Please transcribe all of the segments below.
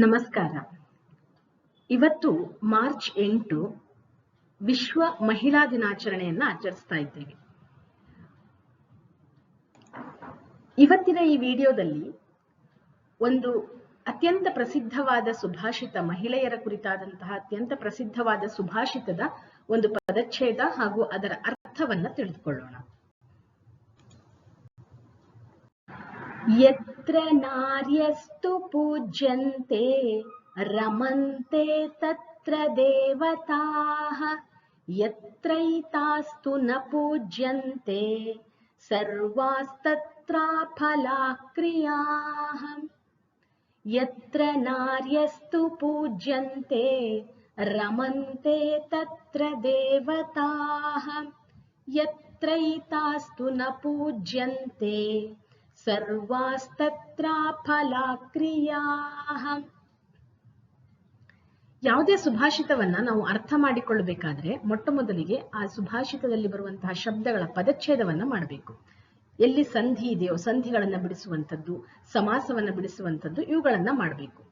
ನಮಸ್ಕಾರ. ಇವತ್ತು ಮಾರ್ಚ್ ಎಂಟು ವಿಶ್ವ ಮಹಿಳಾ ದಿನಾಚರಣೆಯನ್ನ ಆಚರಿಸ್ತಾ ಇದ್ದೇವೆ. ಇವತ್ತಿನ ಈ ವಿಡಿಯೋದಲ್ಲಿ ಒಂದು ಅತ್ಯಂತ ಪ್ರಸಿದ್ಧವಾದ ಸುಭಾಷಿತ ಮಹಿಳೆಯರ ಕುರಿತಾದಂತಹ ಅತ್ಯಂತ ಪ್ರಸಿದ್ಧವಾದ ಸುಭಾಷಿತದ ಒಂದು ಪದಚ್ಛೇದ ಹಾಗೂ ಅದರ ಅರ್ಥವನ್ನ ತಿಳಿದುಕೊಳ್ಳೋಣ. यत्र नार्यस्तु पूज्यन्ते रमन्ते तत्र देवताः। यत्रैतास्तु न पूज्यन्ते सर्वास्तत्राफलाक्रियाः यत्र नार्यस्तु पूज्यन्ते रमन्ते तत्र देवताः। यत्रैतास्तु न पूज्यन्ते ಪೂಜ್ಯಂತೆ ಸರ್ವಾಸ್ತತ್ರ ಫಲಕ್ರಿಯಾ ಯಾವುದೇ ಸುಭಾಷಿತವನ್ನ ನಾವು ಅರ್ಥ ಮಾಡಿಕೊಳ್ಳಬೇಕಾದ್ರೆ ಮೊಟ್ಟ ಮೊದಲಿಗೆ ಆ ಸುಭಾಷಿತದಲ್ಲಿ ಬರುವಂತಹ ಶಬ್ದಗಳ ಪದಚ್ಛೇದವನ್ನ ಮಾಡಬೇಕು. ಎಲ್ಲಿ ಸಂಧಿ ಇದೆಯೋ ಸಂಧಿಗಳನ್ನ ಬಿಡಿಸುವಂಥದ್ದು, ಸಮಾಸವನ್ನ ಬಿಡಿಸುವಂಥದ್ದು ಇವುಗಳನ್ನ ಮಾಡಬೇಕು.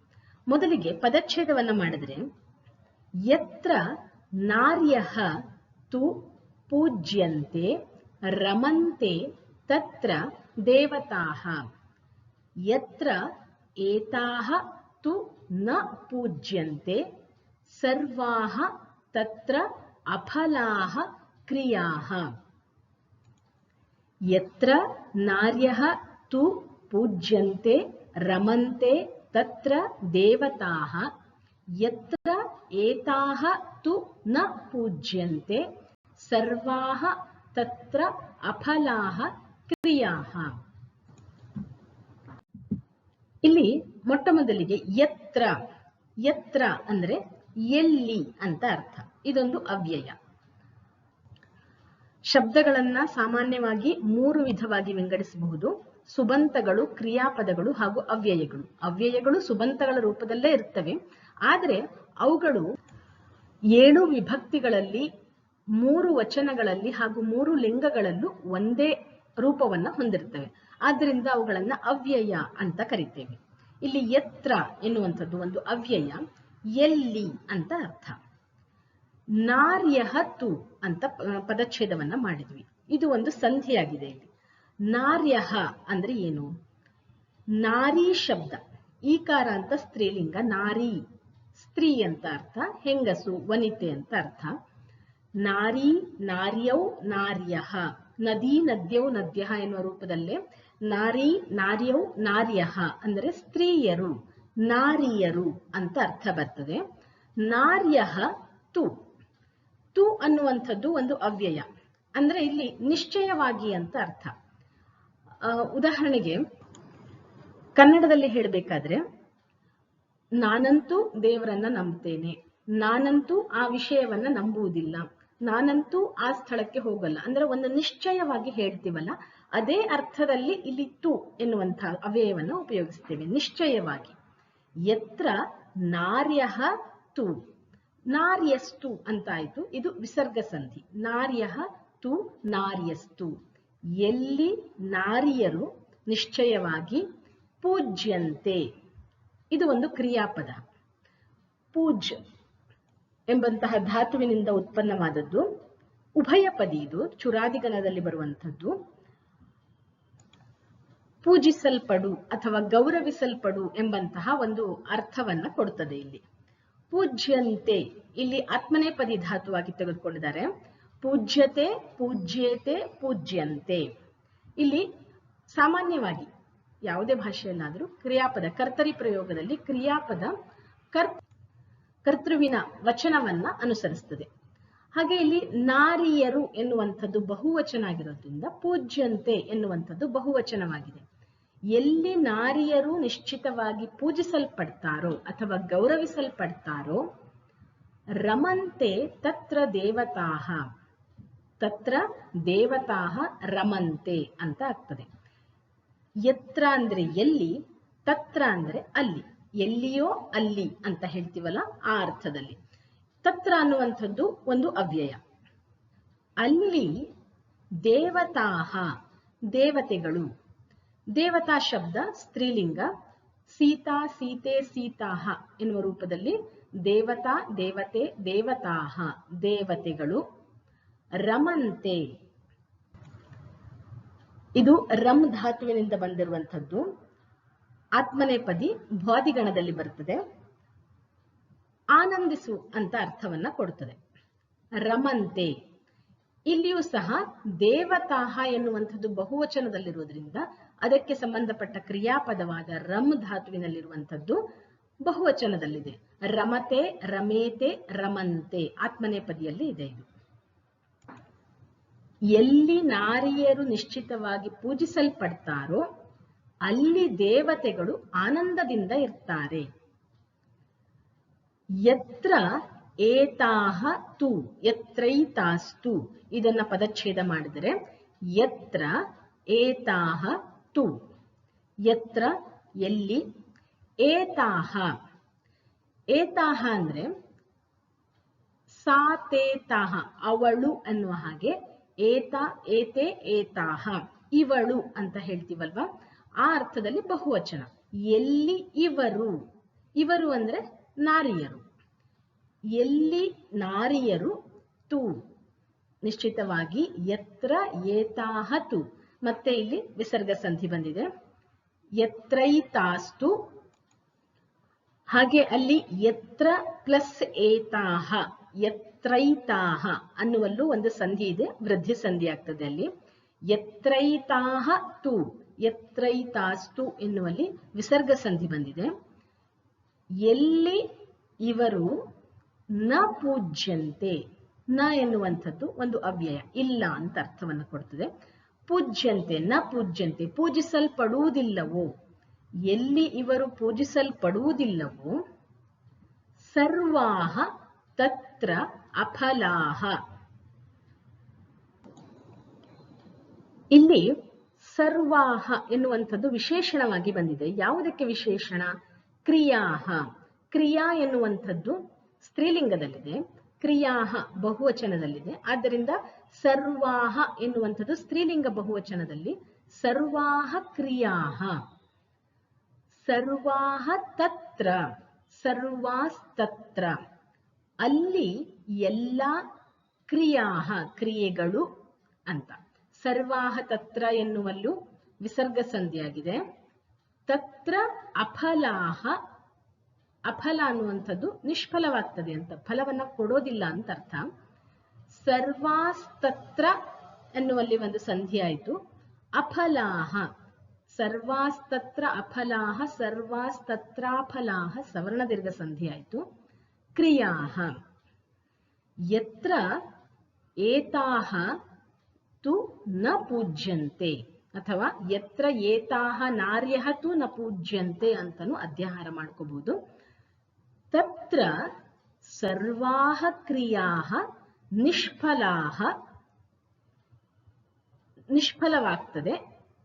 ಮೊದಲಿಗೆ ಪದಚ್ಛೇದವನ್ನ ಮಾಡಿದ್ರೆ ಯತ್ರ ನಾರ್ಯ ತು ಪೂಜ್ಯಂತೆ ರಮಂತೆ ತತ್ರ ದೇವತಾಃ ಯತ್ರ ಏತಾಃ ತು ನ ಪೂಜ್ಯಂತೆ ಸರ್ವಾಃ ತತ್ರ ಅಫಲಾಃ ಕ್ರಿಯಾಃ ಯತ್ರ ನಾರ್ಯಃ ತು ಪೂಜ್ಯಂತೆ ರಮಂತೆ ತತ್ರ ದೇವತಾಃ ಯತ್ರ ಏತಾಃ ತು ನ ಪೂಜ್ಯಂತೆ ಸರ್ವಾಃ ತತ್ರ ಅಫಲಾಃ ಕ್ರಿಯಾಃ ಇಲ್ಲಿ ಮೊಟ್ಟ ಮೊದಲಿಗೆ ಯತ್ರ ಯತ್ರ ಅಂದ್ರೆ ಎಲ್ಲಿ ಅಂತ ಅರ್ಥ. ಇದೊಂದು ಅವ್ಯಯ. ಶಬ್ದಗಳನ್ನ ಸಾಮಾನ್ಯವಾಗಿ ಮೂರು ವಿಧವಾಗಿ ವಿಂಗಡಿಸಬಹುದು. ಸುಬಂತಗಳು, ಕ್ರಿಯಾಪದಗಳು ಹಾಗೂ ಅವ್ಯಯಗಳು. ಅವ್ಯಯಗಳು ಸುಬಂತಗಳ ರೂಪದಲ್ಲೇ ಇರ್ತವೆ. ಆದರೆ ಅವುಗಳು ಏಳು ವಿಭಕ್ತಿಗಳಲ್ಲಿ, ಮೂರು ವಚನಗಳಲ್ಲಿ ಹಾಗೂ ಮೂರು ಲಿಂಗಗಳಲ್ಲೂ ಒಂದೇ ರೂಪವನ್ನ ಹೊಂದಿರ್ತವೆ ಆದ್ದರಿಂದ ಅವುಗಳನ್ನ ಅವ್ಯಯ ಅಂತ ಕರಿತೇವೆ. ಇಲ್ಲಿ ಎತ್ರ ಎನ್ನುವಂಥದ್ದು ಒಂದು ಅವ್ಯಯ, ಎಲ್ಲಿ ಅಂತ ಅರ್ಥ. ನಾರ್ಯಹತು ಅಂತ ಪದಚ್ಛೇದವನ್ನ ಮಾಡಿದ್ವಿ. ಇದು ಒಂದು ಸಂಧಿಯಾಗಿದೆ ಇಲ್ಲಿ. ನಾರ್ಯಹ ಅಂದ್ರೆ ಏನು? ನಾರಿ ಶಬ್ದ. ಈಕಾರ ಅಂತ ಸ್ತ್ರೀಲಿಂಗ, ನಾರಿ. ಸ್ತ್ರೀ ಅಂತ ಅರ್ಥ, ಹೆಂಗಸು, ವನಿತೆ ಅಂತ ಅರ್ಥ. ನಾರಿ, ನಾರ್ಯೌ ನಾರ್ಯಃ ನದಿ ನದ್ಯೌ ನದ್ಯ ಎನ್ನುವ ರೂಪದಲ್ಲೇ ನಾರಿ ನಾರ್ಯೌ ನಾರ್ಯಃ ಅಂದರೆ ಸ್ತ್ರೀಯರು, ನಾರಿಯರು ಅಂತ ಅರ್ಥ ಬರ್ತದೆ. ನಾರ್ಯಃ ತು. ತು ಅನ್ನುವಂಥದ್ದು ಒಂದು ಅವ್ಯಯ. ಅಂದ್ರೆ ಇಲ್ಲಿ ನಿಶ್ಚಯವಾಗಿ ಅಂತ ಅರ್ಥ. ಉದಾಹರಣೆಗೆ ಕನ್ನಡದಲ್ಲಿ ಹೇಳಬೇಕಾದ್ರೆ, ನಾನಂತೂ ದೇವರನ್ನ ನಂಬ್ತೇನೆ ನಾನಂತೂ ಆ ವಿಷಯವನ್ನ ನಂಬುವುದಿಲ್ಲ. ನಾನಂತೂ ಆ ಸ್ಥಳಕ್ಕೆ ಹೋಗಲ್ಲ. ಅಂದ್ರೆ ಒಂದು ನಿಶ್ಚಯವಾಗಿ ಹೇಳ್ತೀವಲ್ಲ, ಅದೇ ಅರ್ಥದಲ್ಲಿ ಇಲ್ಲಿ ತು ಎನ್ನುವಂತಹ ಅವ್ಯಯವನ್ನು ಉಪಯೋಗಿಸ್ತೇವೆ, ನಿಶ್ಚಯವಾಗಿ. ಯತ್ರ ನಾರ್ಯಃ ತು. ನಾರ್ಯಸ್ತು ಅಂತಾಯ್ತು. ಇದು ವಿಸರ್ಗ ಸಂಧಿ. ನಾರ್ಯಃ ತು, ನಾರ್ಯಸ್ತು. ಎಲ್ಲಿ ನಾರಿಯರು ನಿಶ್ಚಯವಾಗಿ ಪೂಜ್ಯಂತೆ. ಇದು ಒಂದು ಕ್ರಿಯಾಪದ. ಪೂಜ್ ಎಂಬಂತಹ ಧಾತುವಿನಿಂದ ಉತ್ಪನ್ನವಾದದ್ದು. ಉಭಯ ಪದಿ ಇದು, ಚುರಾದಿಗಣದಲ್ಲಿ ಬರುವಂಥದ್ದು. ಪೂಜಿಸಲ್ಪಡು ಅಥವಾ ಗೌರವಿಸಲ್ಪಡು ಎಂಬಂತಹ ಒಂದು ಅರ್ಥವನ್ನ ಕೊಡುತ್ತದೆ ಇಲ್ಲಿ. ಪೂಜ್ಯಂತೆ, ಇಲ್ಲಿ ಆತ್ಮನೇಪದಿ ಧಾತುವಾಗಿ ತೆಗೆದುಕೊಂಡಿದ್ದಾರೆ. ಪೂಜ್ಯತೆ ಪೂಜ್ಯತೆ, ಪೂಜ್ಯಂತೆ. ಇಲ್ಲಿ ಸಾಮಾನ್ಯವಾಗಿ ಯಾವುದೇ ಭಾಷೆಯಲ್ಲಾದರೂ ಕ್ರಿಯಾಪದ, ಕರ್ತರಿ ಪ್ರಯೋಗದಲ್ಲಿ ಕ್ರಿಯಾಪದ ಕರ್ ಕರ್ತೃವಿನ ವಚನವನ್ನ ಅನುಸರಿಸ್ತದೆ. ಹಾಗೆ ಇಲ್ಲಿ ನಾರಿಯರು ಎನ್ನುವಂಥದ್ದು ಬಹುವಚನ ಆಗಿರೋದ್ರಿಂದ ಪೂಜ್ಯಂತೆ ಎನ್ನುವಂಥದ್ದು ಬಹುವಚನವಾಗಿದೆ. ಎಲ್ಲಿ ನಾರಿಯರು ನಿಶ್ಚಿತವಾಗಿ ಪೂಜಿಸಲ್ಪಡ್ತಾರೋ ಅಥವಾ ಗೌರವಿಸಲ್ಪಡ್ತಾರೋ ರಮಂತೆ ತತ್ರ ದೇವತಾಹ. ತತ್ರ ದೇವತಾಹ ರಮಂತೆ ಅಂತ ಆಗ್ತದೆ. ಯತ್ರ ಅಂದ್ರೆ ಎಲ್ಲಿ, ತತ್ರ ಅಂದ್ರೆ ಅಲ್ಲಿ. ಎಲ್ಲಿಯೋ ಅಲ್ಲಿ ಅಂತ ಹೇಳ್ತೀವಲ್ಲ ಆ ಅರ್ಥದಲ್ಲಿ. ತತ್ರ ಅನ್ನುವಂಥದ್ದು ಒಂದು ಅವ್ಯಯ. ಅಲ್ಲಿ ದೇವತಾಹ, ದೇವತೆಗಳು. ದೇವತಾ ಶಬ್ದ, ಸ್ತ್ರೀಲಿಂಗ. ಸೀತಾ, ಸೀತೆ, ಸೀತಾಹ ಎನ್ನುವ ರೂಪದಲ್ಲಿ ದೇವತಾ, ದೇವತೆ, ದೇವತಾಹ, ದೇವತೆಗಳು. ರಮಂತೆ. ಇದು ರಮ್ ಧಾತುವಿನಿಂದ ಬಂದಿರುವಂತದ್ದು ಆತ್ಮನೇಪದಿ ಭಾದಿಗಣದಲ್ಲಿ ಬರುತ್ತದೆ. ಆನಂದಿಸು ಅಂತ ಅರ್ಥವನ್ನ ಕೊಡುತ್ತದೆ. ರಮಂತೆ. ಇಲ್ಲಿಯೂ ಸಹ ದೇವತಾಹ ಎನ್ನುವಂಥದ್ದು ಬಹುವಚನದಲ್ಲಿರುವುದರಿಂದ ಅದಕ್ಕೆ ಸಂಬಂಧಪಟ್ಟ ಕ್ರಿಯಾಪದವಾದ ರಮ್ ಧಾತುವಿನಲ್ಲಿರುವಂಥದ್ದು ಬಹುವಚನದಲ್ಲಿದೆ. ರಮತೆ, ರಮೇತೆ, ರಮಂತೆ ಆತ್ಮನೇಪದಿಯಲ್ಲಿ ಇದೆ ಇದು. ಎಲ್ಲಿ ನಾರಿಯರು ನಿಶ್ಚಿತವಾಗಿ ಪೂಜಿಸಲ್ಪಡ್ತಾರೋ ಅಲ್ಲಿ ದೇವತೆಗಳು ಆನಂದದಿಂದ ಇರ್ತಾರೆ. ಯತ್ರ ಏತಾಹ ತು, ಯತ್ರೈತಾಸ್ತು. ಇದನ್ನ ಪದಚ್ಛೇದ ಮಾಡಿದರೆ ಯತ್ರ ಏತಾಹ ತು. ಯತ್ರ ಎಲ್ಲಿ? ಏತಾಹ. ಏತಾಹ ಅಂದ್ರೆ ಸಾತೇತಾಹ, ಅವಳು ಅನ್ನುವ ಹಾಗೆ ಏತ, ಏತೆ, ಏತಾಹ, ಇವಳು ಅಂತ ಹೇಳ್ತೀವಲ್ವಾ? ಆ ಅರ್ಥದಲ್ಲಿ ಬಹುವಚನ. ಎಲ್ಲಿ ಇವರು? ಇವರು ಅಂದ್ರೆ ನಾರಿಯರು. ಎಲ್ಲಿ ನಾರಿಯರು? ತು. ನಿಶ್ಚಿತವಾಗಿ ಎತ್ರ ಏತಾಹ ತು ಮತ್ತೆ ಇಲ್ಲಿ ವಿಸರ್ಗ ಸಂಧಿ ಬಂದಿದೆ. ಯತ್ರೈತಾಸ್ತು. ಹಾಗೆ ಅಲ್ಲಿ ಎತ್ರ ಪ್ಲಸ್ ಏತಾಹ. ಯತ್ರೈತಾಹ ಅನ್ನುವಲ್ಲೂ ಒಂದು ಸಂಧಿ ಇದೆ. ವೃದ್ಧಿ ಸಂಧಿ ಆಗ್ತದೆ ಅಲ್ಲಿ. ಎತ್ರೈತಾಹ ತು. ಯತ್ರೈತಾಸ್ತು ಎನ್ನುವಲ್ಲಿ ವಿಸರ್ಗ ಸಂಧಿ ಬಂದಿದೆ. ಎಲ್ಲಿ ಇವರು ನ ಪೂಜ್ಯಂತೆ, ನ ಎನ್ನುವಂಥದ್ದು ಒಂದು ಅವ್ಯಯ, ಇಲ್ಲ ಅಂತ ಅರ್ಥವನ್ನು ಕೊಡ್ತದೆ. ಪೂಜ್ಯಂತೆ, ನ ಪೂಜ್ಯಂತೆ, ಪೂಜಿಸಲ್ಪಡುವುದಿಲ್ಲವೋ, ಎಲ್ಲಿ ಇವರು ಪೂಜಿಸಲ್ಪಡುವುದಿಲ್ಲವೋ, ಸರ್ವಾಹ ತತ್ರ ಅಫಲಾಹ. ಇಲ್ಲಿ ಸರ್ವಾಹ ಎನ್ನುವಂಥದ್ದು ವಿಶೇಷಣವಾಗಿ ಬಂದಿದೆ. ಯಾವುದಕ್ಕೆ ವಿಶೇಷಣ? ಕ್ರಿಯಾಹ. ಕ್ರಿಯಾ ಎನ್ನುವಂಥದ್ದು ಸ್ತ್ರೀಲಿಂಗದಲ್ಲಿದೆ. ಕ್ರಿಯಾಹ ಬಹುವಚನದಲ್ಲಿದೆ. ಆದ್ದರಿಂದ ಸರ್ವಾಹ ಎನ್ನುವಂಥದ್ದು ಸ್ತ್ರೀಲಿಂಗ ಬಹುವಚನದಲ್ಲಿ ಸರ್ವಾಹ ಕ್ರಿಯಾಹ. ಸರ್ವಾಹ ತತ್ರ. ಸರ್ವಾಸ್ತತ್ರ. ಅಲ್ಲಿ ಎಲ್ಲ ಕ್ರಿಯಾಹ ಕ್ರಿಯೆಗಳು ಅಂತ. ಸರ್ವಾಹ ತತ್ರ ಎನ್ನುವಲ್ಲೂ ವಿಸರ್ಗ ಸಂಧಿಯಾಗಿದೆ. ತತ್ರ ಅಫಲಾಹ, ಅಫಲ ಅನ್ನುವಂಥದ್ದು ನಿಷ್ಫಲವಾಗ್ತದೆ ಅಂತ, ಫಲವನ್ನ ಕೊಡೋದಿಲ್ಲ ಅಂತ ಅರ್ಥ. ಸರ್ವಾಸ್ತತ್ರ ಎನ್ನುವಲ್ಲಿ ಒಂದು ಸಂಧಿ ಆಯಿತು. ಅಫಲಾಹ, ಸರ್ವಾಸ್ತತ್ರ ಅಫಲಾಹ, ಸರ್ವಾಸ್ತತ್ರಾಫಲಾಹ ಸವರ್ಣ ದೀರ್ಘ ಸಂಧಿ ಆಯಿತು. ಕ್ರಿಯಾಹ, ಯತ್ರ ಏತಾಹ ತು ನ ಪೂಜ್ಯಂತೆ ಅಥವಾ ಎತ್ರ ಏತಾಹ ನಾರ್ಯಃ ತು ನ ಪೂಜ್ಯಂತೆ ಅಂತನೂ ಅಧ್ಯಾಹಾರ ಮಾಡ್ಕೋಬಹುದು ತತ್ರ ಸರ್ವಾಹ ಕ್ರಿಯಾಹ ನಿಷ್ಫಲಾಹ ನಿಷ್ಫಲವಾಗ್ತದೆ.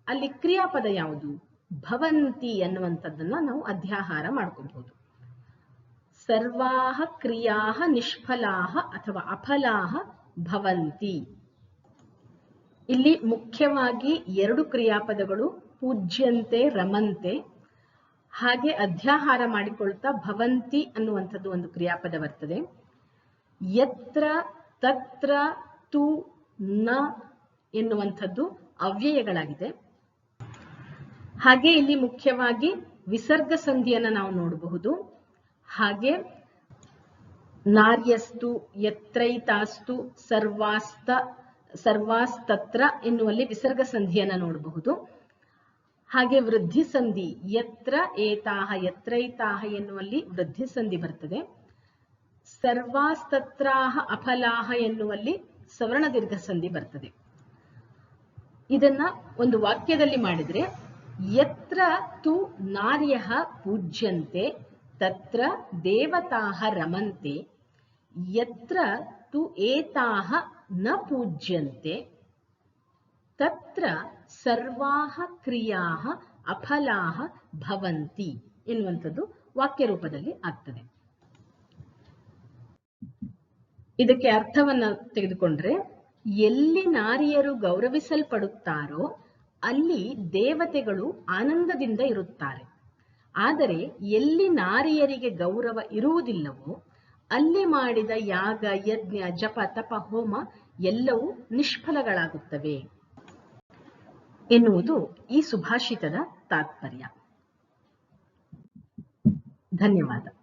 ಅಲ್ಲಿ ಕ್ರಿಯಾಪದ ಯಾವುದು? ಭವಂತಿ ಅನ್ನುವಂಥದ್ದನ್ನ ನಾವು ಅಧ್ಯಾಹಾರ ಮಾಡ್ಕೋಬಹುದು ಸರ್ವಾಹ ಕ್ರಿಯಾಹ ನಿಷ್ಫಲಾಹ ಅಥವಾ ಅಫಲಾಹ ಭವಂತಿ. ಇಲ್ಲಿ ಮುಖ್ಯವಾಗಿ ಎರಡು ಕ್ರಿಯಾಪದಗಳು ಪೂಜ್ಯಂತೆ ರಮಂತೆ. ಹಾಗೆ ಅಧ್ಯಾಹಾರ ಮಾಡಿಕೊಳ್ತಾ ಭವಂತಿ ಅನ್ನುವಂಥದ್ದು ಒಂದು ಕ್ರಿಯಾಪದ ಬರ್ತದೆ ಯತ್ರ ತತ್ರ ತು ನ ಎನ್ನುವಂಥದ್ದು ಅವ್ಯಯಗಳಾಗಿದೆ. ಹಾಗೆ ಇಲ್ಲಿ ಮುಖ್ಯವಾಗಿ ವಿಸರ್ಗ ಸಂಧಿಯನ್ನ ನಾವು ನೋಡಬಹುದು. ಹಾಗೆ ನಾರ್ಯಸ್ತು ಯತ್ರೈತಾಸ್ತು ಸರ್ವಾಸ್ತ ಸರ್ವಾಸ್ತತ್ರ ಎನ್ನುವಲ್ಲಿ ವಿಸರ್ಗ ಸಂಧಿಯನ್ನ ನೋಡಬಹುದು. ಹಾಗೆ ವೃದ್ಧಿ ಸಂಧಿ, ಯತ್ರ ಏತಾಹ, ಯತ್ರೈತಾಹ ಎನ್ನುವಲ್ಲಿ ವೃದ್ಧಿ ಸಂಧಿ ಬರ್ತದೆ. ಸರ್ವಾಸ್ತತ್ರಾಹ ಅಫಲಾಹ ಎನ್ನುವಲ್ಲಿ ಸವರ್ಣ ದೀರ್ಘ ಸಂಧಿ ಬರ್ತದೆ. ಇದನ್ನ ಒಂದು ವಾಕ್ಯದಲ್ಲಿ ಮಾಡಿದ್ರೆ, ಯತ್ರ ತು ನಾರ್ಯ ಪೂಜ್ಯಂತೆ, ತತ್ರ ದೇವತಾಹ ರಮಂತೆ, ಯತ್ರ ತು ಏತಾಹ ನ ಪೂಜ್ಯಂತೆ. ತತ್ರ ಸರ್ವಾಹ ಕ್ರಿಯಾಹ ಅಫಲಾಹ ಭವಂತಿ ಎನ್ನುವಂಥದ್ದು ವಾಕ್ಯ ರೂಪದಲ್ಲಿ ಆಗ್ತದೆ. ಇದಕ್ಕೆ ಅರ್ಥವನ್ನ ತೆಗೆದುಕೊಂಡ್ರೆ, ಎಲ್ಲಿ ನಾರಿಯರು ಗೌರವಿಸಲ್ಪಡುತ್ತಾರೋ ಅಲ್ಲಿ ದೇವತೆಗಳು ಆನಂದದಿಂದ ಇರುತ್ತಾರೆ. ಆದರೆ ಎಲ್ಲಿ ನಾರಿಯರಿಗೆ ಗೌರವ ಇರುವುದಿಲ್ಲವೋ, ಅಲ್ಲಿ ಮಾಡಿದ ಯಾಗ, ಯಜ್ಞ, ಜಪ, ತಪ, ಹೋಮ ಎಲ್ಲವೂ ನಿಷ್ಫಲಗಳಾಗುತ್ತವೆ ಎನ್ನುವುದು ಈ ಸುಭಾಷಿತದ ತಾತ್ಪರ್ಯ. ಧನ್ಯವಾದ.